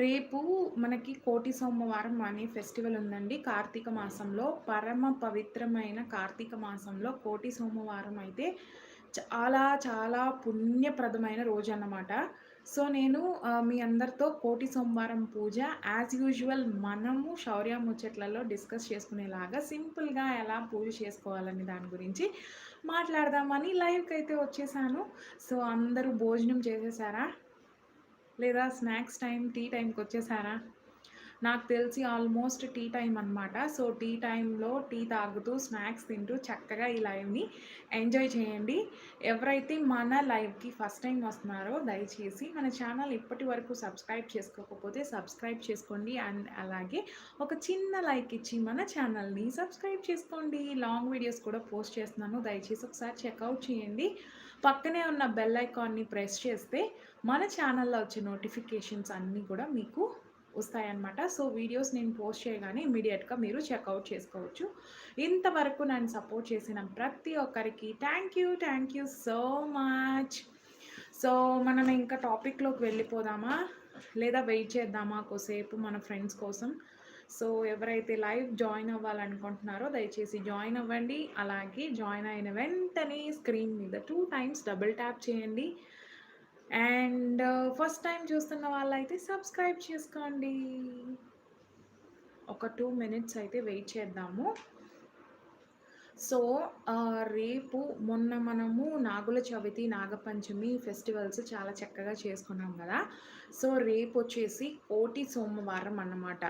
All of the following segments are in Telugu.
రేపు మనకి కోటి సోమవారం అనే ఫెస్టివల్ ఉందండి. కార్తీక మాసంలో పరమ పవిత్రమైన కార్తీక మాసంలో కోటి సోమవారం అయితే చాలా చాలా పుణ్యప్రదమైన రోజు అన్నమాట సో నేను మీ అందరితో కోటి సోమవారం పూజ యాజ్ యూజువల్ మనము శౌర్య ముచ్చట్లలో డిస్కస్ చేసుకునేలాగా సింపుల్గా ఎలా పూజ చేసుకోవాలని దాని గురించి మాట్లాడదామని లైవ్కి అయితే వచ్చేసాను. సో అందరూ భోజనం చేసేసారా? లేదా స్నాక్స్ టైం టీ టైంకి వచ్చేసారా? నాకు తెలిసి ఆల్మోస్ట్ టీ టైం అనమాట సో టీ టైంలో టీ తాగుతూ స్నాక్స్ తింటూ చక్కగా ఈ లైవ్ని ఎంజాయ్ చేయండి. ఎవరైతే మన లైవ్కి ఫస్ట్ టైం వస్తున్నారో దయచేసి మన ఛానల్ ఇప్పటి వరకు సబ్స్క్రైబ్ చేసుకోకపోతే సబ్స్క్రైబ్ చేసుకోండి. అండ్ అలాగే ఒక చిన్న లైక్ ఇచ్చి మన ఛానల్ని సబ్స్క్రైబ్ చేసుకోండి. లాంగ్ వీడియోస్ కూడా పోస్ట్ చేస్తున్నాను. దయచేసి ఒకసారి చెక్అవుట్ చేయండి. పక్కనే ఉన్న బెల్ ఐకాన్ని ప్రెస్ చేస్తే మన ఛానల్లో వచ్చే నోటిఫికేషన్స్ అన్నీ కూడా మీకు వస్తాయన్నమాట. సో వీడియోస్ నేను పోస్ట్ చేయగానే ఇమీడియట్గా మీరు చెక్అవుట్ చేసుకోవచ్చు. ఇంతవరకు నన్ను సపోర్ట్ చేసిన ప్రతి ఒక్కరికి thank you thank you so much so మనం ఇంకా టాపిక్లోకి వెళ్ళిపోదామా? లేదా వెయిట్ చేద్దామా కొసేపు మన ఫ్రెండ్స్ కోసం? సో ఎవరైతే లైవ్ జాయిన్ అవ్వాలనుకుంటున్నారో దయచేసి జాయిన్ అవ్వండి. అలాగే జాయిన్ అయిన వెంటనే స్క్రీన్ మీద టూ టైమ్స్ డబుల్ ట్యాప్ చేయండి. అండ్ ఫస్ట్ టైం చూస్తున్న వాళ్ళైతే సబ్స్క్రైబ్ చేసుకోండి. ఒక టూ మినిట్స్ అయితే వెయిట్ చేద్దాము. సో రేపు మొన్న మనము నాగుల చవితి నాగపంచమి ఫెస్టివల్స్ చాలా చక్కగా చేసుకున్నాం కదా. సో రేపు వచ్చేసి కోటి సోమవారం అన్నమాట.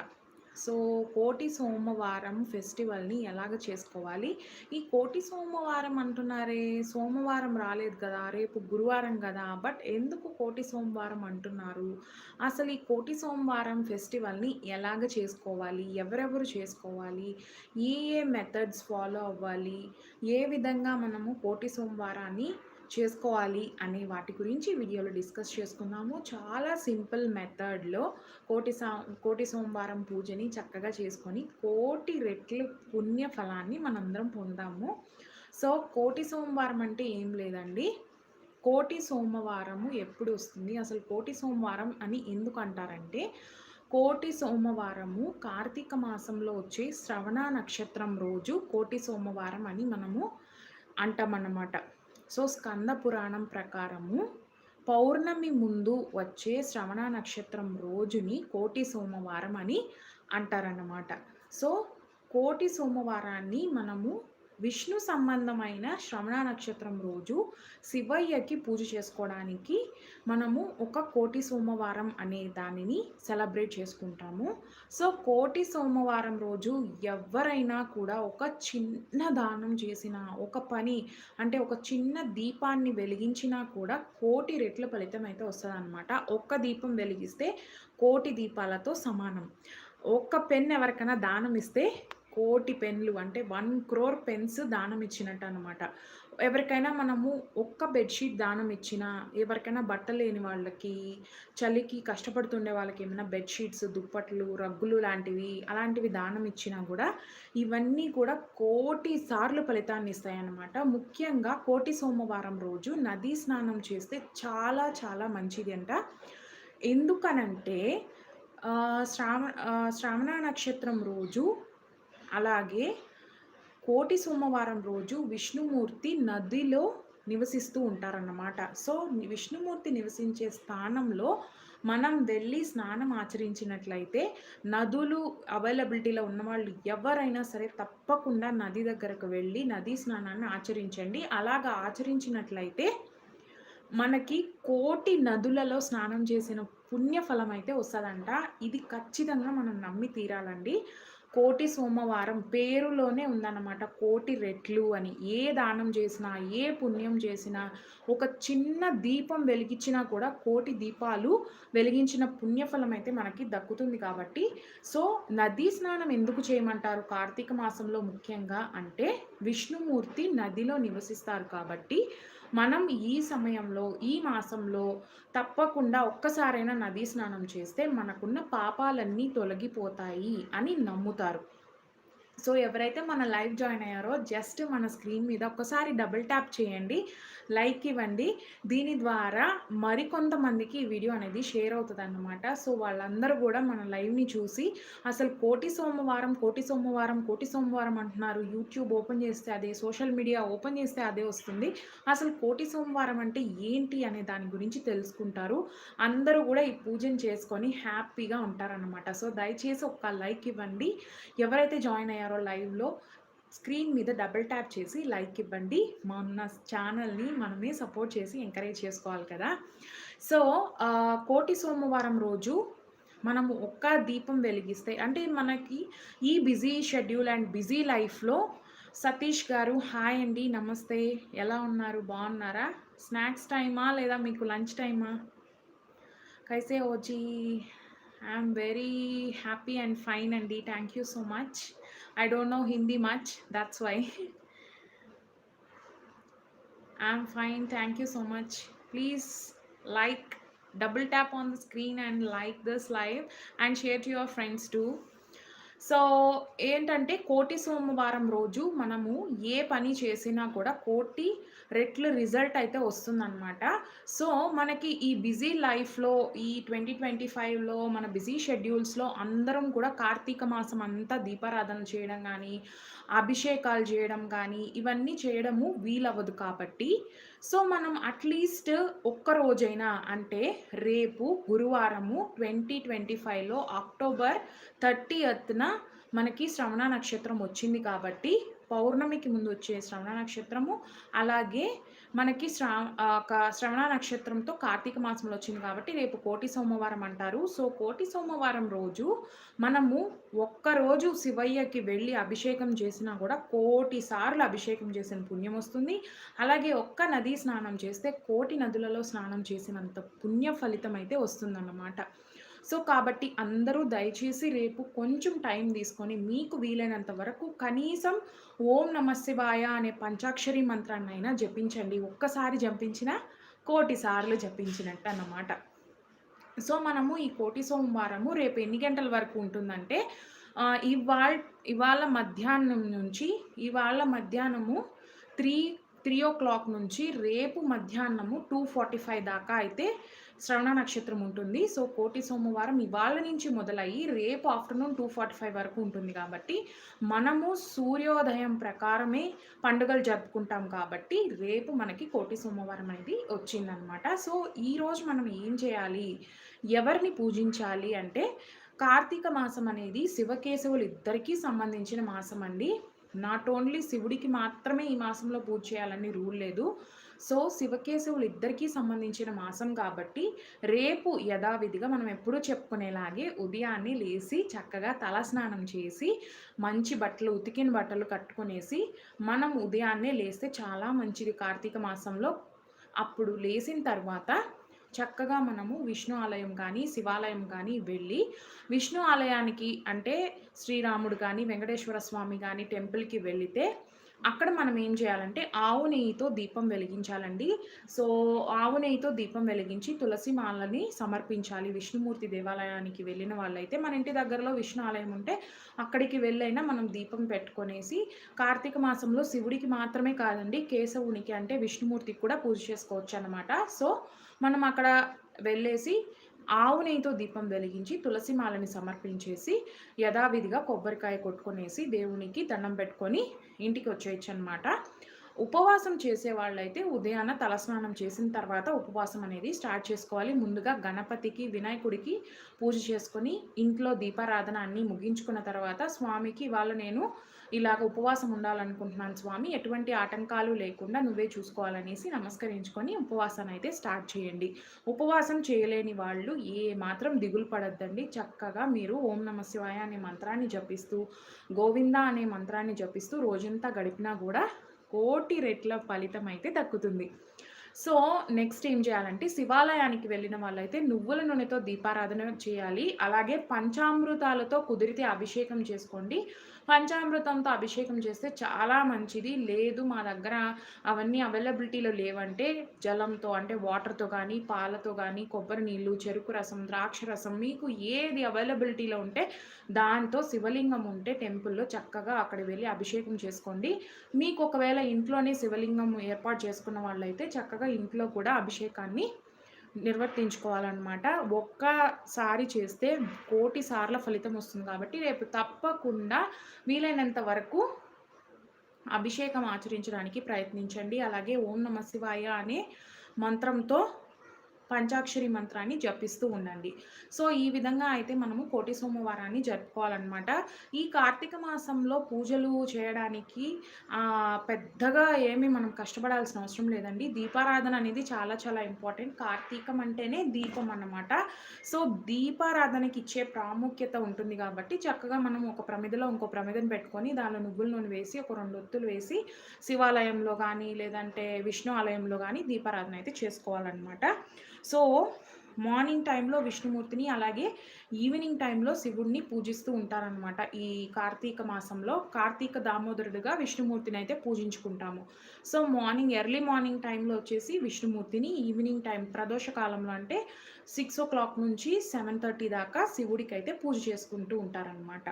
సో కోటి సోమవారం ఫెస్టివల్ని ఎలాగ చేసుకోవాలి? ఈ కోటి సోమవారం అంటున్నారే సోమవారం రాలేదు కదా రేపు గురువారం కదా బట్ ఎందుకు కోటి సోమవారం అంటున్నారు? అసలు ఈ కోటి సోమవారం ఫెస్టివల్ని ఎలాగ చేసుకోవాలి? ఎవరెవరు చేసుకోవాలి? ఏ ఏ మెథడ్స్ ఫాలో అవ్వాలి? ఏ విధంగా మనము కోటి సోమవారాన్ని చేసుకోవాలి అనే వాటి గురించి వీడియోలో డిస్కస్ చేసుకున్నాము. చాలా సింపుల్ మెథడ్లో కోటి సా కోటి సోమవారం పూజని చక్కగా చేసుకొని కోటి రెట్లు పుణ్య ఫలాన్ని మనందరం పొందాము. సో కోటి సోమవారం అంటే ఏం లేదండి. కోటి సోమవారము ఎప్పుడు వస్తుంది? అసలు కోటి సోమవారం అని ఎందుకు అంటారంటే కోటి సోమవారము కార్తీక మాసంలో వచ్చే శ్రవణ నక్షత్రం రోజు కోటి సోమవారం అని మనము అంటామన్నమాట. సో స్కంద పురాణం ప్రకారము పౌర్ణమి ముందు వచ్చే శ్రవణ నక్షత్రం రోజుని కోటి సోమవారం అని అంటారన్నమాట. సో కోటి సోమవారాన్ని మనము విష్ణు సంబంధమైన శ్రవణ నక్షత్రం రోజు శివయ్యకి పూజ చేసుకోవడానికి మనము ఒక కోటి సోమవారం అనే దానిని సెలబ్రేట్ చేసుకుంటాము. సో కోటి సోమవారం రోజు ఎవరైనా కూడా ఒక చిన్న దానం చేసిన ఒక పని అంటే ఒక చిన్న దీపాన్ని వెలిగించినా కూడా కోటి రెట్ల ఫలితం అయితే వస్తుంది అనమాట ఒక్క దీపం వెలిగిస్తే కోటి దీపాలతో సమానం. ఒక్క పెన్ ఎవరికైనా దానం ఇస్తే కోటి పెన్లు అంటే వన్ క్రోర్ పెన్స్ దానం ఇచ్చినట్టు అనమాట ఎవరికైనా మనము ఒక్క బెడ్షీట్ దానం ఇచ్చినా ఎవరికైనా బట్టలు లేని వాళ్ళకి చలికి కష్టపడుతుండే వాళ్ళకి ఏమైనా బెడ్షీట్స్ దుప్పట్లు రగ్గులు లాంటివి అలాంటివి దానం ఇచ్చినా కూడా ఇవన్నీ కూడా కోటి సార్లు ఫలితాన్ని ఇస్తాయన్నమాట. ముఖ్యంగా కోటి సోమవారం రోజు నదీ స్నానం చేస్తే చాలా చాలా మంచిది అంట ఎందుకనంటే శ్రావణ శ్రావణ నక్షత్రం రోజు అలాగే కోటి సోమవారం రోజు విష్ణుమూర్తి నదిలో నివసిస్తూ ఉంటారన్నమాట. సో విష్ణుమూర్తి నివసించే స్థానంలో మనం వెళ్ళి స్నానం ఆచరించినట్లయితే నదులు అవైలబిలిటీలో ఉన్న వాళ్ళు ఎవరైనా సరే తప్పకుండా నది దగ్గరకు వెళ్ళి నదీ స్నానాన్ని ఆచరించండి. అలాగా ఆచరించినట్లయితే మనకి కోటి నదులలో స్నానం చేసిన పుణ్యఫలం అయితే వస్తుందంట. ఇది ఖచ్చితంగా మనం నమ్మి తీరాలండి. కోటి సోమవారం పేరులోనే ఉందన్నమాట. కోటి రెట్లు అని. ఏ దానం చేసినా ఏ పుణ్యం చేసినా ఒక చిన్న దీపం వెలిగించినా కూడా కోటి దీపాలు వెలిగించిన పుణ్యఫలం అయితే మనకి దక్కుతుంది కాబట్టి. సో నదీ స్నానం ఎందుకు చేయమంటారు? కార్తీక మాసంలో ముఖ్యంగా అంటే విష్ణుమూర్తి నదిలో నివసిస్తారు కాబట్టి మనం ఈ సమయంలో ఈ మాసంలో తప్పకుండా ఒక్కసారైనా నదీ స్నానం చేస్తే మనకున్న పాపాలన్నీ తొలగిపోతాయి అని నమ్ముతారు. సో ఎవరైతే మన లైవ్ జాయిన్ అయ్యారో జస్ట్ మన స్క్రీన్ మీద ఒక్కసారి డబుల్ ట్యాప్ చేయండి లైక్ ఇవ్వండి. దీని ద్వారా మరికొంతమందికి ఈ వీడియో అనేది షేర్ అవుతుంది అన్నమాట సో వాళ్ళందరూ కూడా మన లైవ్ని చూసి అసలు కోటి సోమవారం కోటి సోమవారం కోటి సోమవారం అంటున్నారు. యూట్యూబ్ ఓపెన్ చేస్తే అదే సోషల్ మీడియా ఓపెన్ చేస్తే అదే వస్తుంది. అసలు కోటి సోమవారం అంటే ఏంటి అనే దాని గురించి తెలుసుకుంటారు. అందరూ కూడా ఈ పూజను చేసుకొని హ్యాపీగా ఉంటారనమాట సో దయచేసి ఒక్క లైక్ ఇవ్వండి. ఎవరైతే జాయిన్ అయ్యారో లైవ్లో స్క్రీన్ మీద డబుల్ ట్యాప్ చేసి లైక్ ఇవ్వండి. మన ఛానల్ని మనమే సపోర్ట్ చేసి ఎంకరేజ్ చేసుకోవాలి కదా. సో కోటి సోమవారం రోజు మనము ఒక్క దీపం వెలిగిస్తే అంటే మనకి ఈ బిజీ షెడ్యూల్ అండ్ బిజీ లైఫ్లో సతీష్ గారు హాయ్ అండి నమస్తే ఎలా ఉన్నారు బాగున్నారా? స్నాక్స్ టైమా లేదా మీకు లంచ్ టైమా? కైసే OG I'm very happy and fine అండి thank you so much. I don't know Hindi much, that's why. I'm fine, thank you so much. Please like, double tap on the screen and like this live and share to your friends too. So ఏంటంటే కోటి సోమవారం రోజు మనము ఏ పని చేసినా కూడా కోటి రెట్లు రిజల్ట్ అయితే వస్తుందన్నమాట. సో మనకి ఈ బిజీ లైఫ్లో ఈ ట్వంటీ ట్వంటీ ఫైవ్లో మన బిజీ షెడ్యూల్స్లో అందరం కూడా కార్తీక మాసం అంతా దీపారాధన చేయడం కానీ అభిషేకాలు చేయడం కానీ ఇవన్నీ చేయడము వీలవ్వదు కాబట్టి సో మనం అట్లీస్ట్ ఒక్క రోజైనా అంటే రేపు గురువారము ట్వంటీ ట్వంటీ ఫైవ్లో అక్టోబర్ థర్టీ ఎత్తున మనకి శ్రవణ నక్షత్రం వచ్చింది కాబట్టి పౌర్ణమికి ముందు వచ్చే శ్రవణ నక్షత్రము. అలాగే మనకి శ్రా శ్రవణ నక్షత్రంతో కార్తీక మాసంలో వచ్చింది కాబట్టి రేపు కోటి సోమవారం అంటారు. సో కోటి సోమవారం రోజు మనము ఒక్కరోజు శివయ్యకి వెళ్ళి అభిషేకం చేసినా కూడా కోటి సార్లు అభిషేకం చేసిన పుణ్యం వస్తుంది. అలాగే ఒక్క నదీ స్నానం చేస్తే కోటి నదులలో స్నానం చేసినంత పుణ్య ఫలితం అయితే వస్తుందన్నమాట. సో కాబట్టి అందరూ దయచేసి రేపు కొంచెం టైం తీసుకొని మీకు వీలైనంత వరకు కనీసం ఓం నమశివాయ అనే పంచాక్షరి మంత్రాన్ని అయినా జపించండి. ఒక్కసారి జపించిన కోటి సార్లు జపించినట్టు అన్నమాట. సో మనము ఈ కోటి సోమవారము రేపు ఎన్ని గంటల వరకు ఉంటుందంటే ఇవాళ ఇవాళ మధ్యాహ్నం నుంచి ఇవాళ మధ్యాహ్నము త్రీ త్రీ ఓ క్లాక్ నుంచి రేపు మధ్యాహ్నము టూ ఫార్టీ ఫైవ్ దాకా అయితే శ్రవణ నక్షత్రం ఉంటుంది. సో కోటి సోమవారం ఇవాళ నుంచి మొదలయ్యి రేపు ఆఫ్టర్నూన్ టూ ఫార్టీ ఫైవ్ వరకు ఉంటుంది కాబట్టి మనము సూర్యోదయం ప్రకారమే పండుగలు జరుపుకుంటాం కాబట్టి రేపు మనకి కోటి సోమవారం అనేది వచ్చిందనమాట సో ఈరోజు మనం ఏం చేయాలి? ఎవరిని పూజించాలి అంటే కార్తీక మాసం అనేది శివకేశవులు ఇద్దరికీ సంబంధించిన మాసం అండి. నాట్ ఓన్లీ శివుడికి మాత్రమే ఈ మాసంలో పూజ చేయాలని రూల్ లేదు. సో శివకేశవులు ఇద్దరికీ సంబంధించిన మాసం కాబట్టి రేపు యథావిధిగా మనం ఎప్పుడూ చెప్పుకునేలాగే ఉదయాన్నే లేచి చక్కగా తలస్నానం చేసి మంచి బట్టలు ఉతికిన బట్టలు కట్టుకునేసి మనం ఉదయాన్నే లేస్తే చాలా మంచిది కార్తీక మాసంలో. అప్పుడు లేచిన తర్వాత చక్కగా మనము విష్ణు ఆలయం కానీ శివాలయం కానీ వెళ్ళి విష్ణు ఆలయానికి అంటే శ్రీరాముడు కానీ వెంకటేశ్వర స్వామి కానీ టెంపుల్కి వెళితే అక్కడ మనం ఏం చేయాలంటే ఆవు నెయ్యితో దీపం వెలిగించాలండి. సో ఆవు నెయ్యితో దీపం వెలిగించి తులసి మాలని సమర్పించాలి. విష్ణుమూర్తి దేవాలయానికి వెళ్ళిన వాళ్ళైతే మన ఇంటి దగ్గరలో విష్ణు ఆలయం ఉంటే అక్కడికి వెళ్ళైనా మనం దీపం పెట్టుకొనేసి కార్తీక మాసంలో శివుడికి మాత్రమే కాదండి కేశవునికి అంటే విష్ణుమూర్తికి కూడా పూజ చేసుకోవచ్చు అనమాట సో మనం అక్కడ వెళ్ళేసి ఆవు నెయ్యితో దీపం వెలిగించి తులసి మాలని సమర్పించేసి యథావిధిగా కొబ్బరికాయ కొట్టుకునేసి దేవునికి దండం పెట్టుకొని ఇంటికి వచ్చేయచ్చు అనమాట ఉపవాసం చేసే వాళ్ళైతే ఉదయాన తలస్నానం చేసిన తర్వాత ఉపవాసం అనేది స్టార్ట్ చేసుకోవాలి. ముందుగా గణపతికి వినాయకుడికి పూజ చేసుకొని ఇంట్లో దీపారాధన అన్నీ ముగించుకున్న తర్వాత స్వామికి వాళ్ళు నేను ఇలాగ ఉపవాసం ఉండాలనుకుంటున్నాను స్వామి ఎటువంటి ఆటంకాలు లేకుండా నువ్వే చూసుకోవాలనేసి నమస్కరించుకొని ఉపవాసాన్ని అయితే స్టార్ట్ చేయండి. ఉపవాసం చేయలేని వాళ్ళు ఏ మాత్రం దిగులు పడద్దండి. చక్కగా మీరు ఓం నమ శివాయ అనే మంత్రాన్ని జపిస్తూ గోవింద అనే మంత్రాన్ని జపిస్తూ రోజంతా గడిపినా కూడా కోటి రెట్ల ఫలితం అయితే దక్కుతుంది. సో నెక్స్ట్ ఏం చేయాలంటే శివాలయానికి వెళ్ళిన వాళ్ళైతే నువ్వుల నూనెతో దీపారాధన చేయాలి. అలాగే పంచామృతాలతో కుదిరితే అభిషేకం చేసుకోండి. పంచామృతంతో అభిషేకం చేస్తే చాలా మంచిది. లేదు మా దగ్గర అవన్నీ అవైలబిలిటీలో లేవంటే జలంతో అంటే వాటర్తో కానీ పాలతో కానీ కొబ్బరి నీళ్ళు చెరుకు రసం ద్రాక్ష రసం మీకు ఏది అవైలబిలిటీలో ఉంటే దాంతో శివలింగం ఉంటే టెంపుల్లో చక్కగా అక్కడ వెళ్ళి అభిషేకం చేసుకోండి. మీకు ఒకవేళ ఇంట్లోనే శివలింగం ఏర్పాటు చేసుకున్న వాళ్ళైతే చక్కగా ఇంట్లో కూడా అభిషేకాన్ని నిర్వర్తించుకోవాలన్నమాట. ఒక్కసారి చేస్తే కోటి సార్ల ఫలితం వస్తుంది కాబట్టి రేపు తప్పకుండా వీలైనంత వరకు అభిషేకం ఆచరించడానికి ప్రయత్నించండి. అలాగే ఓం నమ శివాయ అనే మంత్రంతో పంచాక్షరి మంత్రాన్ని జపిస్తూ ఉండండి. సో ఈ విధంగా అయితే మనము కోటి సోమవారాన్ని జరుపుకోవాలన్నమాట. ఈ కార్తీక మాసంలో పూజలు చేయడానికి పెద్దగా ఏమి మనం కష్టపడాల్సిన అవసరం లేదండి. దీపారాధన అనేది చాలా చాలా ఇంపార్టెంట్. కార్తీకం అంటేనే దీపం అన్నమాట. సో దీపారాధనకి ఇచ్చే ప్రాముఖ్యత ఉంటుంది కాబట్టి చక్కగా మనం ఒక ప్రమిదలో ఇంకో ప్రమిదను పెట్టుకొని దానిలో నువ్వుల నూనె వేసి ఒక రెండు ఒత్తులు వేసి శివాలయంలో కానీ లేదంటే విష్ణు ఆలయంలో కానీ దీపారాధన అయితే చేసుకోవాలన్నమాట. సో మార్నింగ్ టైంలో విష్ణుమూర్తిని అలాగే ఈవినింగ్ టైంలో శివుడిని పూజిస్తూ ఉంటారనమాట ఈ కార్తీక మాసంలో కార్తీక దామోదరుడుగా విష్ణుమూర్తిని అయితే పూజించుకుంటాము. సో మార్నింగ్ ఎర్లీ మార్నింగ్ టైంలో వచ్చేసి విష్ణుమూర్తిని ఈవినింగ్ టైం ప్రదోష కాలంలో అంటే సిక్స్ ఓ క్లాక్ నుంచి సెవెన్ థర్టీ దాకా శివుడికి అయితే పూజ చేసుకుంటూ ఉంటారనమాట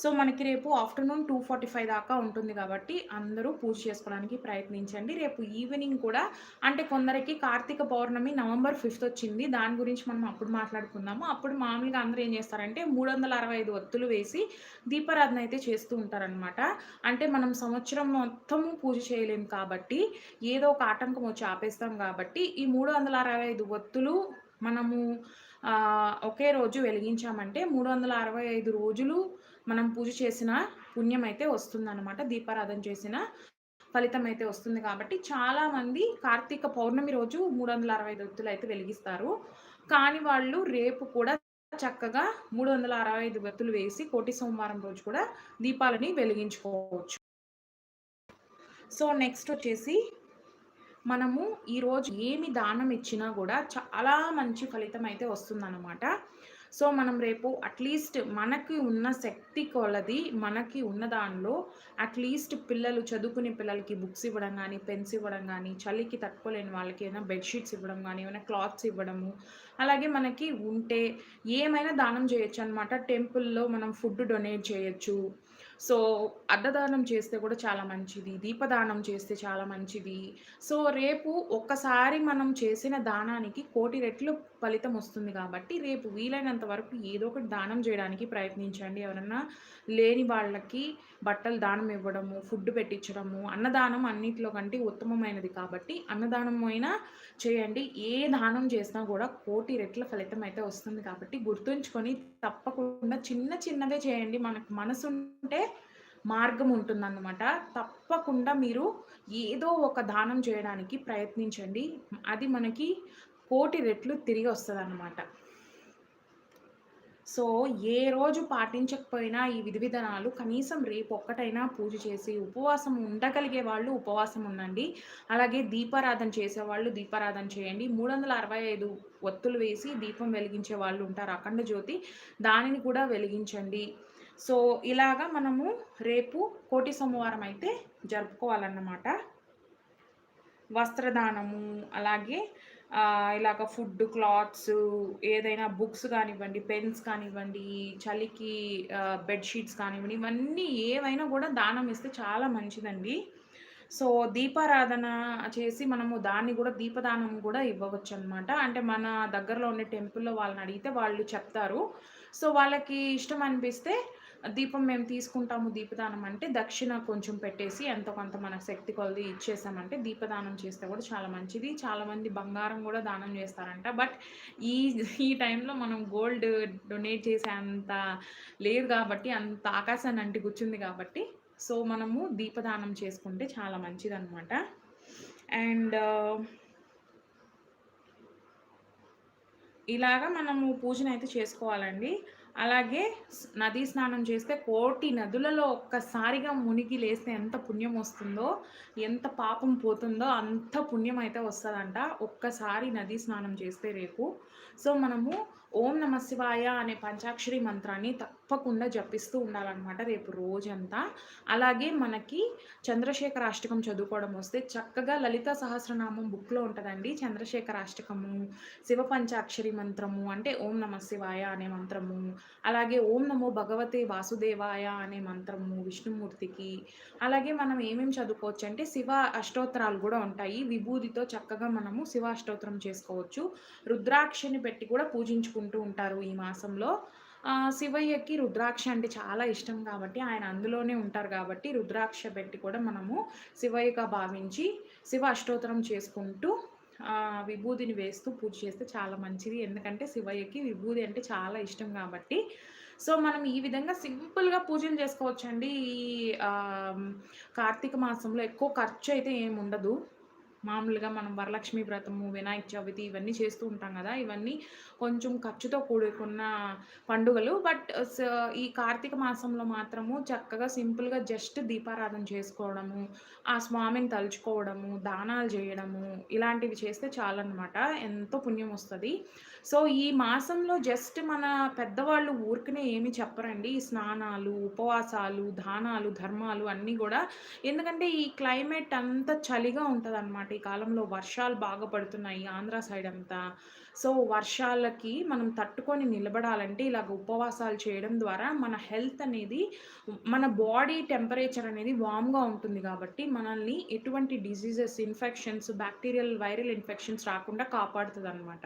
సో మనకి రేపు ఆఫ్టర్నూన్ టూ ఫార్టీ ఫైవ్ దాకా ఉంటుంది కాబట్టి అందరూ పూజ చేసుకోవడానికి ప్రయత్నించండి. రేపు ఈవినింగ్ కూడా అంటే కొందరికి కార్తీక పౌర్ణమి నవంబర్ ఫిఫ్త్ వచ్చింది. దాని గురించి మనం అప్పుడు మాట్లాడుకుందాము. అప్పుడు మామూలుగా అందరూ ఏం చేస్తారంటే మూడు వందల అరవై ఐదు ఒత్తులు వేసి దీపారాధన అయితే చేస్తూ ఉంటారనమాట అంటే మనం సంవత్సరం మొత్తము పూజ చేయలేము కాబట్టి ఏదో ఒక ఆటంకం వచ్చి ఆపేస్తాం కాబట్టి ఈ మూడు వందల అరవై ఐదు ఒత్తులు మనము ఒకే రోజు వెలిగించామంటే మూడు వందల అరవై ఐదు రోజులు మనం పూజ చేసిన పుణ్యం అయితే వస్తుందన్నమాట. దీపారాధన చేసిన ఫలితం అయితే వస్తుంది కాబట్టి చాలామంది కార్తీక పౌర్ణమి రోజు మూడు వందల అరవై దొత్తులు అయితే వెలిగిస్తారు. కాని వాళ్ళు రేపు కూడా చక్కగా మూడు వందల అరవై ఐదు వత్తులు వేసి కోటి సోమవారం రోజు కూడా దీపాలని వెలిగించుకోవచ్చు. సో నెక్స్ట్ వచ్చేసి మనము ఈరోజు ఏమి దానం ఇచ్చినా కూడా చాలా మంచి ఫలితం అయితే వస్తుందన్నమాట. సో మనం రేపు అట్లీస్ట్ మనకి ఉన్న శక్తి కొలది మనకి ఉన్న దానిలో అట్లీస్ట్ పిల్లలు చదువుకునే పిల్లలకి బుక్స్ ఇవ్వడం కానీ పెన్స్ ఇవ్వడం కానీ చలికి తట్టుకోలేని వాళ్ళకి ఏదైనా బెడ్షీట్స్ ఇవ్వడం కానీ ఏమైనా క్లాత్స్ ఇవ్వడము అలాగే మనకి ఉంటే ఏమైనా దానం చేయొచ్చు అనమాట టెంపుల్లో మనం ఫుడ్ డొనేట్ చేయొచ్చు. సో అడ్డదానం చేస్తే కూడా చాలా మంచిది దీపదానం చేస్తే చాలా మంచిది. సో రేపు ఒక్కసారి మనం చేసిన దానానికి కోటి రెట్లు ఫలితం వస్తుంది కాబట్టి రేపు వీలైనంత వరకు ఏదో ఒకటి దానం చేయడానికి ప్రయత్నించండి. ఎవరన్నా లేని వాళ్ళకి బట్టలు దానం ఇవ్వడము ఫుడ్ పెట్టించడము అన్నదానం అన్నింటిలో కంటే ఉత్తమమైనది కాబట్టి అన్నదానం అయినా చేయండి. ఏ దానం చేసినా కూడా కోటి రెట్ల ఫలితం అయితే వస్తుంది కాబట్టి గుర్తుంచుకొని తప్పకుండా చిన్న చిన్నదే చేయండి. మనకు మనసు ఉంటే మార్గం ఉంటుందన్నమాట. తప్పకుండా మీరు ఏదో ఒక దానం చేయడానికి ప్రయత్నించండి. అది మనకి కోటి రెట్లు తిరిగి వస్తుంది అన్నమాట సో ఏ రోజు పాటించకపోయినా ఈ విధి విధానాలు కనీసం రేపు ఒక్కటైనా పూజ చేసి ఉపవాసం ఉండగలిగే వాళ్ళు ఉపవాసం ఉండండి. అలాగే దీపారాధన చేసేవాళ్ళు దీపారాధన చేయండి. మూడు వందల అరవై ఐదు ఒత్తులు వేసి దీపం వెలిగించే వాళ్ళు ఉంటారు అఖండ జ్యోతి దానిని కూడా వెలిగించండి. సో ఇలాగా మనము రేపు కోటి సోమవారం అయితే జరుపుకోవాలన్నమాట. వస్త్రదానము అలాగే ఇలాగ ఫుడ్ క్లాత్స్ ఏదైనా బుక్స్ కానివ్వండి పెన్స్ కానివ్వండి చలికి బెడ్షీట్స్ కానివ్వండి ఇవన్నీ ఏవైనా కూడా దానం ఇస్తే చాలా మంచిదండి. సో దీపారాధన చేసి మనము దాన్ని కూడా దీపదానం కూడా ఇవ్వవచ్చు అనమాట అంటే మన దగ్గరలో ఉండే టెంపుల్లో వాళ్ళని అడిగితే వాళ్ళు చెప్తారు. సో వాళ్ళకి ఇష్టం అనిపిస్తే దీపం మేము తీసుకుంటాము దీపదానం అంటే దక్షిణ కొంచెం పెట్టేసి ఎంతో కొంత మన శక్తి కొలది ఇచ్చేసామంటే దీపదానం చేస్తే కూడా చాలా మంచిది. చాలామంది బంగారం కూడా దానం చేస్తారంట. బట్ ఈ ఈ టైంలో మనం గోల్డ్ డొనేట్ చేసే అంత లేదు కాబట్టి అంత ఆకాశాన్ని అంటి కూర్చుంది కాబట్టి సో మనము దీపదానం చేసుకుంటే చాలా మంచిది అనమాట అండ్ ఇలాగా మనము పూజను అయితే చేసుకోవాలండి. అలాగే నదీ స్నానం చేస్తే కోటి నదులలో ఒక్కసారిగా మునిగి లేస్తే ఎంత పుణ్యం వస్తుందో ఎంత పాపం పోతుందో అంత పుణ్యం అయితే వస్తుందంట. ఒక్కసారి నదీ స్నానం చేస్తే రేపు. సో మనము ఓం నమ శివాయ అనే పంచాక్షరి మంత్రాన్ని తప్పకుండా జపిస్తూ ఉండాలన్నమాట రేపు రోజంతా. అలాగే మనకి చంద్రశేఖర అష్టకం చదువుకోవడం వస్తే చక్కగా లలిత సహస్రనామం బుక్లో ఉంటుందండి. చంద్రశేఖర అష్టకము శివ పంచాక్షరి మంత్రము అంటే ఓం నమ శివాయ అనే మంత్రము అలాగే ఓం నమో భగవతే వాసుదేవాయ అనే మంత్రము విష్ణుమూర్తికి. అలాగే మనం ఏమేమి చదువుకోవచ్చు అంటే శివ అష్టోత్తరాలు కూడా ఉంటాయి. విభూతితో చక్కగా మనము శివ అష్టోత్తరం చేసుకోవచ్చు. రుద్రాక్షని పెట్టి కూడా పూజించుకుంటూ ఉంటారు ఈ మాసంలో. శివయ్యకి రుద్రాక్ష అంటే చాలా ఇష్టం కాబట్టి ఆయన అందులోనే ఉంటారు కాబట్టి రుద్రాక్ష పెట్టి కూడా మనము శివయ్యగా భావించి శివ అష్టోత్తరం చేసుకుంటూ విభూదిని వేస్తూ పూజ చేస్తే చాలా మంచిది. ఎందుకంటే శివయ్యకి విభూది అంటే చాలా ఇష్టం కాబట్టి. సో మనం ఈ విధంగా సింపుల్గా పూజలు చేసుకోవచ్చండి. ఈ కార్తీక మాసంలో ఎక్కువ ఖర్చు అయితే ఏమి ఉండదు. మామూలుగా మనం వరలక్ష్మి వ్రతము వినాయక చవితి ఇవన్నీ చేస్తూ ఉంటాం కదా. ఇవన్నీ కొంచెం ఖర్చుతో కూడుకున్న పండుగలు. బట్ ఈ కార్తీక మాసంలో మాత్రము చక్కగా సింపుల్గా జస్ట్ దీపారాధన చేసుకోవడము ఆ స్వామిని తలుచుకోవడము దానాలు చేయడము ఇలాంటివి చేస్తే చాలన్నమాట. ఎంతో పుణ్యం వస్తుంది. సో ఈ మాసంలో జస్ట్ మన పెద్దవాళ్ళు ఊరికనే ఏమి చెప్పరండి. స్నానాలు ఉపవాసాలు దానాలు ధర్మాలు అన్నీ కూడా ఎందుకంటే ఈ క్లైమేట్ అంతా చలిగా ఉంటుంది అనమాట ఈ కాలంలో వర్షాలు బాగా పడుతున్నాయి ఆంధ్ర సైడ్ అంతా. సో వర్షాలకి మనం తట్టుకొని నిలబడాలంటే ఇలాగ ఉపవాసాలు చేయడం ద్వారా మన హెల్త్ అనేది మన బాడీ టెంపరేచర్ అనేది వామ్గా ఉంటుంది కాబట్టి మనల్ని ఎటువంటి diseases infections bacterial viral infections రాకుండా కాపాడుతుంది అనమాట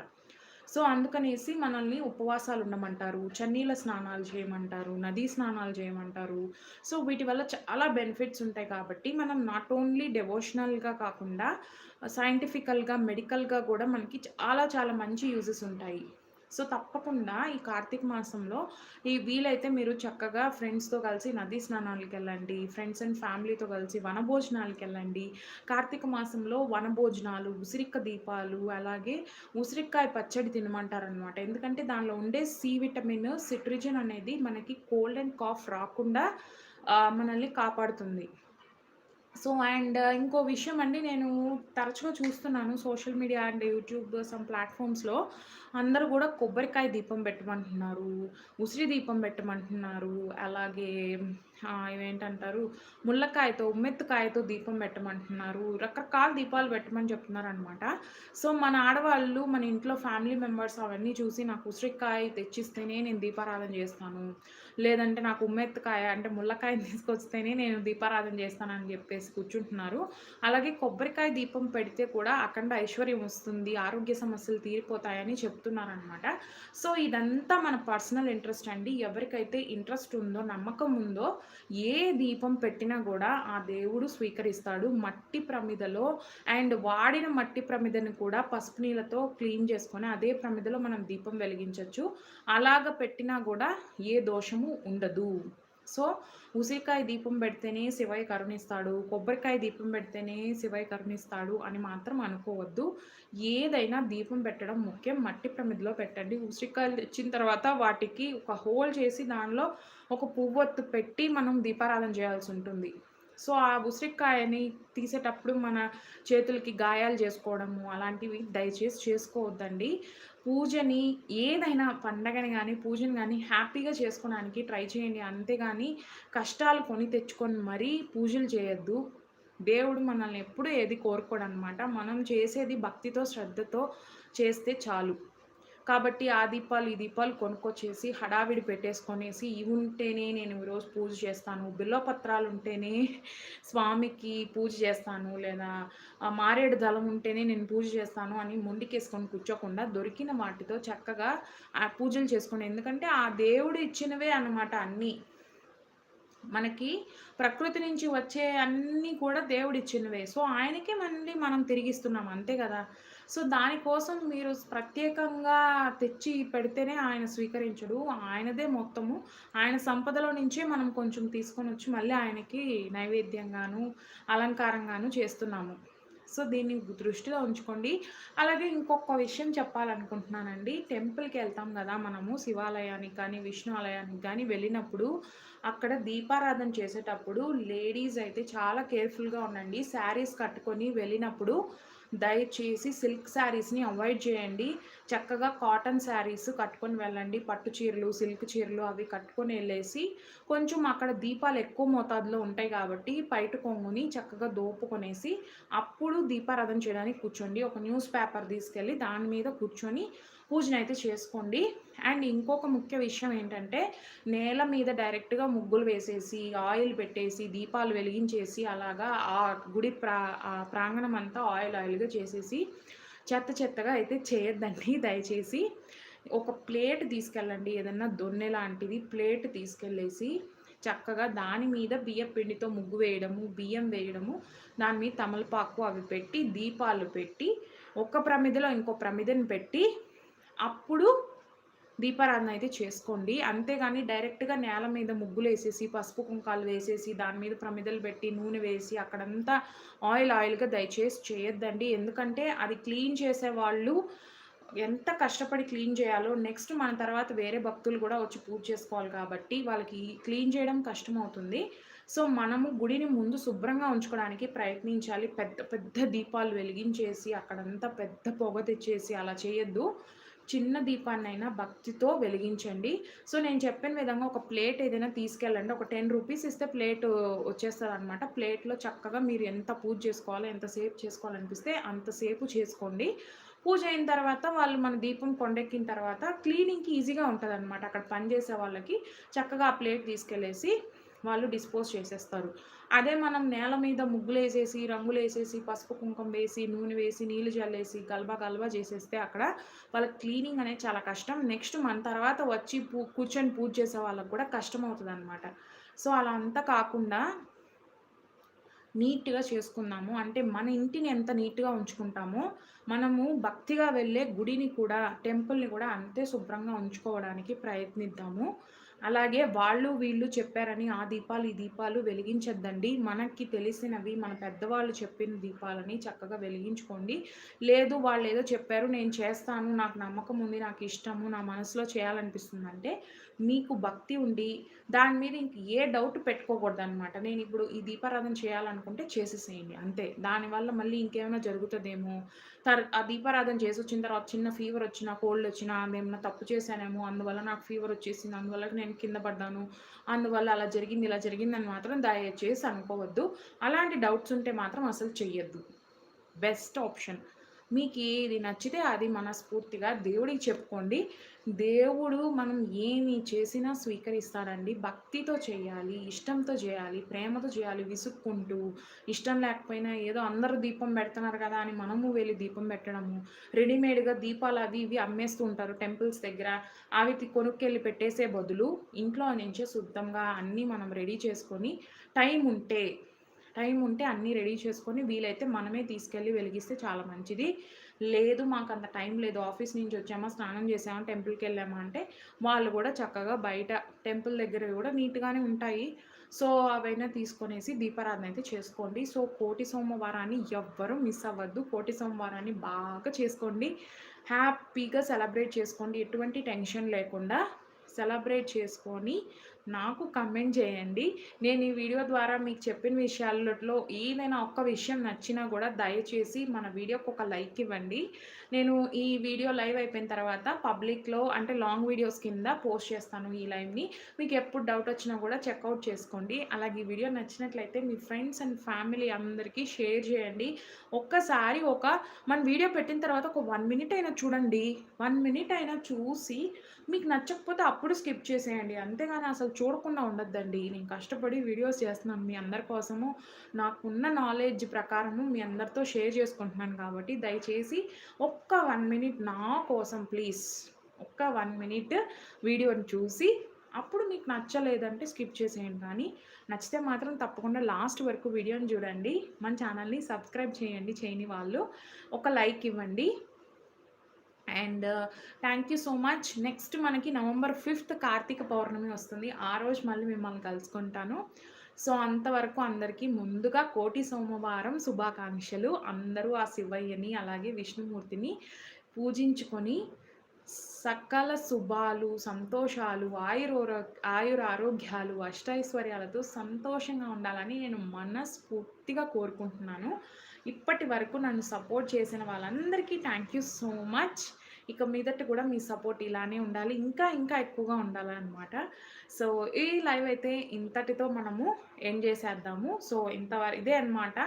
సో అందుకనేసి మనల్ని ఉపవాసాలు ఉండమంటారు చన్నీళ్ళ స్నానాలు చేయమంటారు నదీ స్నానాలు చేయమంటారు. సో వీటి వల్ల చాలా బెనిఫిట్స్ ఉంటాయి కాబట్టి మనం నాట్ ఓన్లీ డెవోషనల్గా కాకుండా సైంటిఫికల్గా మెడికల్గా కూడా మనకి చాలా చాలా మంచి యూజెస్ ఉంటాయి. సో తప్పకుండా ఈ కార్తీక మాసంలో ఈ వీలైతే మీరు చక్కగా ఫ్రెండ్స్తో కలిసి నదీ స్నానాలకు వెళ్ళండి ఫ్రెండ్స్ అండ్ ఫ్యామిలీతో కలిసి వనభోజనాలకు వెళ్ళండి కార్తీక మాసంలో వనభోజనాలు ఉసిరిక్క దీపాలు అలాగే ఉసిరికాయ పచ్చడి తినమంటారనమాట ఎందుకంటే దానిలో ఉండే సి విటమిన్ సిట్రిజన్ అనేది మనకి కోల్డ్ అండ్ కాఫ్ రాకుండా మనల్ని కాపాడుతుంది. సో అండ్ uh, ఇంకో విషయం అండి నేను తరచుగా చూస్తున్నాను social media and YouTube some ప్లాట్ఫామ్స్లో అందరూ కూడా కొబ్బరికాయ దీపం పెట్టమంటున్నారు ఉసిరి దీపం పెట్టమంటున్నారు అలాగే ఇవేంటంటారు ముళ్ళకాయతో ఉమ్మెత్తుకాయతో దీపం పెట్టమంటున్నారు. రకరకాల దీపాలు పెట్టమని చెప్తున్నారు అనమాట సో మన ఆడవాళ్ళు మన ఇంట్లో ఫ్యామిలీ మెంబర్స్ అవన్నీ చూసి నాకు ఉసిరికాయ తెచ్చిస్తేనే నేను దీపారాధన చేస్తాను. లేదంటే నాకు ఉమ్మెత్తుకాయ అంటే ముళ్ళకాయ తీసుకొస్తేనే నేను దీపారాధన చేస్తానని చెప్పేసి కూర్చుంటున్నారు. అలాగే కొబ్బరికాయ దీపం పెడితే కూడా అఖండ ఐశ్వర్యం వస్తుంది ఆరోగ్య సమస్యలు తీరిపోతాయని చెప్తున్నారనమాట సో ఇదంతా మన పర్సనల్ ఇంట్రెస్ట్ అండి. ఎవరికైతే ఇంట్రెస్ట్ ఉందో నమ్మకం ఉందో ఏ దీపం పెట్టినా కూడా ఆ దేవుడు స్వీకరిస్తాడు మట్టి ప్రమిదలో. అండ్ వాడిన మట్టి ప్రమిదని కూడా పసుపు నీళ్ళతో క్లీన్ చేసుకొని అదే ప్రమిదలో మనం దీపం వెలిగించవచ్చు అలాగ పెట్టినా కూడా ఏ దోషము ఉండదు. సో ఉసిరికాయ దీపం పెడితేనే శివయ్య కరుణిస్తాడు కొబ్బరికాయ దీపం పెడితేనే శివయ్య కరుణిస్తాడు అని మాత్రం అనుకోవద్దు. ఏదైనా దీపం పెట్టడం ముఖ్యం. మట్టి ప్రమిదిలో పెట్టండి. ఉసిరికాయలు తెచ్చిన తర్వాత వాటికి ఒక హోల్ చేసి దానిలో ఒక పువ్వొత్తు పెట్టి మనం దీపారాధన చేయాల్సి ఉంటుంది. సో ఆ ఉసిరికాయని తీసేటప్పుడు మన చేతులకి గాయాలు చేసుకోవడము అలాంటివి దయచేసి చేసుకోవద్దండి. పూజని ఏదైనా పండగని కానీ పూజని కానీ హ్యాపీగా చేసుకోవడానికి ట్రై చేయండి. అంతేగాని కష్టాలు కొని తెచ్చుకొని మరీ పూజలు చేయొద్దు. దేవుడు మనల్ని ఎప్పుడూ ఏది కోరుకోడనమాట మనం చేసేది భక్తితో శ్రద్ధతో చేస్తే చాలు. కాబట్టి ఆ దీపాలు ఈ దీపాలు కొనుక్కొచ్చేసి హడావిడి పెట్టేసుకొనేసి ఇవి ఉంటేనే నేను ఈరోజు పూజ చేస్తాను. బిల్వపత్రాలు ఉంటేనే స్వామికి పూజ చేస్తాను. లేదా మారేడు దళం ఉంటేనే నేను పూజ చేస్తాను అని ముండికేసుకొని కూర్చోకుండా దొరికిన వాటితో చక్కగా ఆ పూజలు చేసుకుని ఎందుకంటే ఆ దేవుడు ఇచ్చినవే అనమాట అన్నీ. మనకి ప్రకృతి నుంచి వచ్చే అన్నీ కూడా దేవుడిచ్చినవే సో ఆయనకే మళ్ళీ మనం తిరిగిస్తున్నాం. అంతే కదా. సో దానికోసం మీరు ప్రత్యేకంగా తెచ్చి పెడితేనే ఆయన స్వీకరించడు. ఆయనదే మొత్తము. ఆయన సంపదలో నుంచే మనం కొంచెం తీసుకొని వచ్చి మళ్ళీ ఆయనకి నైవేద్యంగాను అలంకారంగాను చేస్తున్నాము. సో దీన్ని దృష్టిలో ఉంచుకోండి. అలాగే ఇంకొక విషయం చెప్పాలనుకుంటున్నానండి. టెంపుల్కి వెళ్తాం కదా మనము. శివాలయానికి కానీ విష్ణు ఆలయానికి కానీ వెళ్ళినప్పుడు అక్కడ దీపారాధన చేసేటప్పుడు లేడీస్ అయితే చాలా కేర్ఫుల్గా ఉండండి. శారీస్ కట్టుకొని వెళ్ళినప్పుడు దయచేసి సిల్క్ శారీస్ని అవాయిడ్ చేయండి. చక్కగా కాటన్ శారీస్ కట్టుకొని వెళ్ళండి. పట్టు చీరలు సిల్క్ చీరలు అవి కట్టుకొని వెళ్ళేసి కొంచెం అక్కడ దీపాలు ఎక్కువ మోతాదులో ఉంటాయి కాబట్టి పైట కొంగుని చక్కగా దోపుకొనేసి అప్పుడు దీపారాధన చేయడానికి కూర్చోండి. ఒక న్యూస్ పేపర్ తీసుకెళ్ళి దాని మీద కూర్చొని పూజనైతే చేసుకోండి. అండ్ ఇంకొక ముఖ్య విషయం ఏంటంటే నేల మీద డైరెక్ట్గా ముగ్గులు వేసేసి ఆయిల్ పెట్టేసి దీపాలు వెలిగించేసి అలాగా ఆ గుడి ప్రా ప్రాంగణం అంతా ఆయిల్ ఆయిల్గా చేసేసి చెత్త చెత్తగా అయితే చేయొద్దండి. దయచేసి ఒక ప్లేట్ తీసుకెళ్ళండి. ఏదన్నా దొన్నె లాంటిది ప్లేట్ తీసుకెళ్ళేసి చక్కగా దాని మీద బియ్యం పిండితో ముగ్గు వేయడము బియ్యం వేయడము దాని మీద తమలపాకు అవి పెట్టి దీపాలు పెట్టి ఒక ప్రమిదలో ఇంకో ప్రమిదని పెట్టి అప్పుడు దీపారాధన అయితే చేసుకోండి. అంతేగాని డైరెక్ట్గా నేల మీద ముగ్గులు వేసేసి పసుపు కుంకాలు వేసేసి దాని మీద ప్రమిదలు పెట్టి నూనె వేసి అక్కడంతా ఆయిల్ ఆయిల్గా దయచేసి చేయొద్దండి. ఎందుకంటే అది క్లీన్ చేసే వాళ్ళు ఎంత కష్టపడి క్లీన్ చేయాలో నెక్స్ట్ మన తర్వాత వేరే భక్తులు కూడా వచ్చి పూజ చేసుకోవాలి కాబట్టి వాళ్ళకి క్లీన్ చేయడం కష్టం అవుతుంది సో మనము గుడిని ముందు శుభ్రంగా ఉంచుకోవడానికి ప్రయత్నించాలి. పెద్ద పెద్ద దీపాలు వెలిగించేసి అక్కడంతా పెద్ద పొగ తెచ్చేసి అలా చేయొద్దు. చిన్న దీపాన్నైనా భక్తితో వెలిగించండి. సో నేను చెప్పిన విధంగా ఒక ప్లేట్ ఏదైనా తీసుకెళ్ళండి. ఒక టెన్ రూపీస్ ఇస్తే ప్లేట్ వచ్చేస్తుంది అనమాట ప్లేట్లో చక్కగా మీరు ఎంత పూజ చేసుకోవాలో ఎంతసేపు చేసుకోవాలనిపిస్తే అంతసేపు చేసుకోండి. పూజ అయిన తర్వాత వాళ్ళు మన దీపం కొండెక్కిన తర్వాత క్లీనింగ్కి ఈజీగా ఉంటుంది అనమాట అక్కడ పనిచేసే వాళ్ళకి చక్కగా ఆ ప్లేట్ తీసుకెళ్ళేసి వాళ్ళు డిస్పోజ్ చేసేస్తారు. అదే మనం నేల మీద ముగ్గులు వేసేసి రంగులు వేసేసి పసుపు కుంకుమ వేసి నూనె వేసి నీళ్ళు చల్లేసి గల్బా గల్బా చేసేస్తే అక్కడ వాళ్ళకి క్లీనింగ్ అనేది చాలా కష్టం. నెక్స్ట్ మన తర్వాత వచ్చి పూ కూర్చొని పూజ చేసే వాళ్ళకి కూడా కష్టం అవుతుంది అనమాట సో అలా అంతా కాకుండా నీట్గా చేసుకుందాము. అంటే మన ఇంటిని ఎంత నీట్గా ఉంచుకుంటామో మనము భక్తిగా వెళ్ళే గుడిని కూడా టెంపుల్ని కూడా అంతే శుభ్రంగా ఉంచుకోవడానికి ప్రయత్నిద్దాము. అలాగే వాళ్ళు వీళ్ళు చెప్పారని ఆ దీపాలు ఈ దీపాలు వెలిగించద్దండి. మనకి తెలిసినవి మన పెద్దవాళ్ళు చెప్పిన దీపాలని చక్కగా వెలిగించుకోండి. లేదు వాళ్ళు ఏదో చెప్పారు నేను చేస్తాను నాకు నమ్మకం ఉంది నాకు ఇష్టము నా మనసులో చేయాలనిపిస్తుంది అంటే మీకు భక్తి ఉండి దాని మీద ఇంక ఏ డౌట్ పెట్టుకోకూడదు అనమాట నేను ఇప్పుడు ఈ దీపారాధన చేయాలనుకుంటే చేసేసేయండి అంతే. దానివల్ల మళ్ళీ ఇంకేమైనా జరుగుతుందేమో తర్ ఆ దీపారాధన చేసి వచ్చిన తర్వాత చిన్న ఫీవర్ వచ్చినా కోల్డ్ వచ్చినా అదేమన్నా తప్పు చేశానేమో అందువల్ల నాకు ఫీవర్ వచ్చేసింది అందువల్ల నేను కింద పడ్డాను అందువల్ల అలా జరిగింది ఇలా జరిగిందని మాత్రం దయచేసి అనుకోవద్దు. అలాంటి డౌట్స్ ఉంటే మాత్రం అసలు చెయ్యొద్దు. బెస్ట్ ఆప్షన్ మీకు ఏది నచ్చితే అది మనస్ఫూర్తిగా దేవుడికి చెప్పుకోండి. దేవుడు మనం ఏమి చేసినా స్వీకరిస్తాడండి. భక్తితో చేయాలి ఇష్టంతో చేయాలి ప్రేమతో చేయాలి విసుక్కుంటూ. ఇష్టం లేకపోయినా ఏదో అందరూ దీపం పెడుతున్నారు కదా అని మనము వెళ్ళి దీపం పెట్టడము. రెడీమేడ్గా దీపాలు అవి ఇవి అమ్మేస్తూ ఉంటారు టెంపుల్స్ దగ్గర. అవి కొనుక్కెళ్ళి పెట్టేసే బదులు ఇంట్లో నుంచే శుద్ధంగా అన్నీ మనం రెడీ చేసుకొని టైం ఉంటే టైం ఉంటే అన్నీ రెడీ చేసుకొని వీలైతే మనమే తీసుకెళ్ళి వెలిగిస్తే చాలా మంచిది. లేదు మాకు అంత టైం లేదు. ఆఫీస్ నుంచి వచ్చామా స్నానం చేసామా టెంపుల్కి వెళ్ళామా అంటే వాళ్ళు కూడా చక్కగా బయట టెంపుల్ దగ్గర కూడా నీట్గానే ఉంటాయి. సో అవైనా తీసుకొనేసి దీపారాధన అయితే చేసుకోండి. సో కోటి సోమవారాన్ని ఎవ్వరూ మిస్ అవ్వద్దు. కోటి సోమవారాన్ని బాగా చేసుకోండి. హ్యాపీగా సెలబ్రేట్ చేసుకోండి. ఎటువంటి టెన్షన్ లేకుండా సెలబ్రేట్ చేసుకొని నాకు కమెంట్ చేయండి. నేను ఈ వీడియో ద్వారా మీకు చెప్పిన విషయాలలో ఏదైనా ఒక్క విషయం నచ్చినా కూడా దయచేసి మన వీడియోకి ఒక లైక్ ఇవ్వండి. నేను ఈ వీడియో లైవ్ అయిపోయిన తర్వాత పబ్లిక్లో అంటే లాంగ్ వీడియోస్ కింద పోస్ట్ చేస్తాను ఈ లైవ్ని మీకు ఎప్పుడు డౌట్ వచ్చినా కూడా చెక్అవుట్ చేసుకోండి. అలాగే ఈ వీడియో నచ్చినట్లయితే మీ ఫ్రెండ్స్ అండ్ ఫ్యామిలీ అందరికీ షేర్ చేయండి. ఒక్కసారి ఒక మన వీడియో పెట్టిన తర్వాత ఒక వన్ మినిట్ అయినా చూడండి. వన్ మినిట్ అయినా చూసి మీకు నచ్చకపోతే అప్పుడు స్కిప్ చేసేయండి. అంతేగాని అసలు చూడకుండా ఉండొద్దండి. నేను కష్టపడి వీడియోస్ చేస్తున్నాను మీ అందరి కోసము. నాకున్న నాలెడ్జ్ ప్రకారము మీ అందరితో షేర్ చేసుకుంటున్నాను కాబట్టి దయచేసి ఒక్క వన్ మినిట్ నా కోసం ప్లీజ్ ఒక్క వన్ మినిట్ వీడియోని చూసి అప్పుడు మీకు నచ్చలేదంటే స్కిప్ చేసేయండి. కానీ నచ్చితే మాత్రం తప్పకుండా లాస్ట్ వరకు వీడియోని చూడండి. మన ఛానల్ని సబ్స్క్రైబ్ చేయండి. చేయని వాళ్ళు ఒక లైక్ ఇవ్వండి. And thank you so much next మనకి నవంబర్ ఫిఫ్త్ కార్తీక పౌర్ణమి వస్తుంది. ఆ రోజు మళ్ళీ మిమ్మల్ని కలుసుకుంటాను. సో అంతవరకు అందరికీ ముందుగా కోటి సోమవారం శుభాకాంక్షలు. అందరూ ఆ శివయ్యని అలాగే విష్ణుమూర్తిని పూజించుకొని సకల శుభాలు సంతోషాలు ఆయురో ఆయుర ఆరోగ్యాలు అష్టైశ్వర్యాలతో సంతోషంగా ఉండాలని నేను మనస్ఫూర్తిగా కోరుకుంటున్నాను. ఇప్పటి వరకు నన్ను సపోర్ట్ చేసిన వాళ్ళందరికీ థ్యాంక్ యూ సో మచ్. ఇక మీదట కూడా మీ సపోర్ట్ ఇలానే ఉండాలి. ఇంకా ఇంకా ఎక్కువగా ఉండాలన్నమాట. సో ఈ లైవ్ అయితే ఇంతటితో మనము ఎండ్ చేసేద్దాము. సో ఇంతవరకు ఇదే అనమాట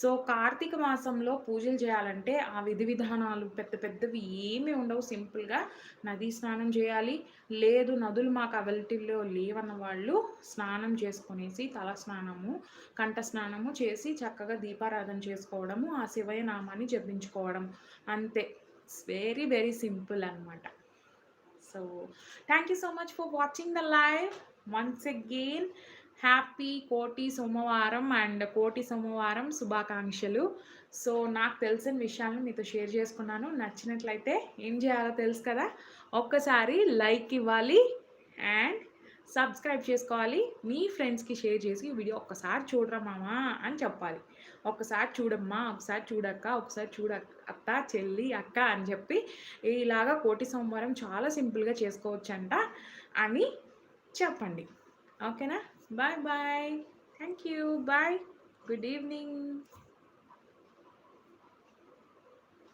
సో కార్తీక మాసంలో పూజలు చేయాలంటే ఆ విధి విధానాలు పెద్ద పెద్దవి ఏమీ ఉండవు. సింపుల్గా నదీ స్నానం చేయాలి. లేదు నదులు మాకు అవైలబిలిటీలో లేవన్న వాళ్ళు స్నానం చేసుకునేసి తల స్నానము కంఠ స్నానము చేసి చక్కగా దీపారాధన చేసుకోవడము ఆ శివయ నామాన్ని జపించుకోవడం అంతే. ఇట్స్ వెరీ వెరీ సింపుల్ అనమాట so thank you so much for watching the live once again happy Koti Somavaram and కోటి సోమవారం శుభాకాంక్షలు సో నాకు తెలిసిన విషయాలను మీతో షేర్ చేసుకున్నాను. నచ్చినట్లయితే ఏం చేయాలో తెలుసు కదా? ఒక్కసారి లైక్ ఇవ్వాలి అండ్ సబ్స్క్రైబ్ చేసుకోవాలి. మీ ఫ్రెండ్స్కి షేర్ చేసి ఈ వీడియో ఒక్కసారి చూడరా మామా అని చెప్పాలి. ఒకసారి చూడమ్మా ఒకసారి చూడక్క ఒకసారి చూడ అత్త చెల్లి అక్క అని చెప్పి ఇలాగా కోటి సోమవారం చాలా సింపుల్గా చేసుకోవచ్చంట అని చెప్పండి. ఓకేనా? Bye bye. Thank you bye. Good evening.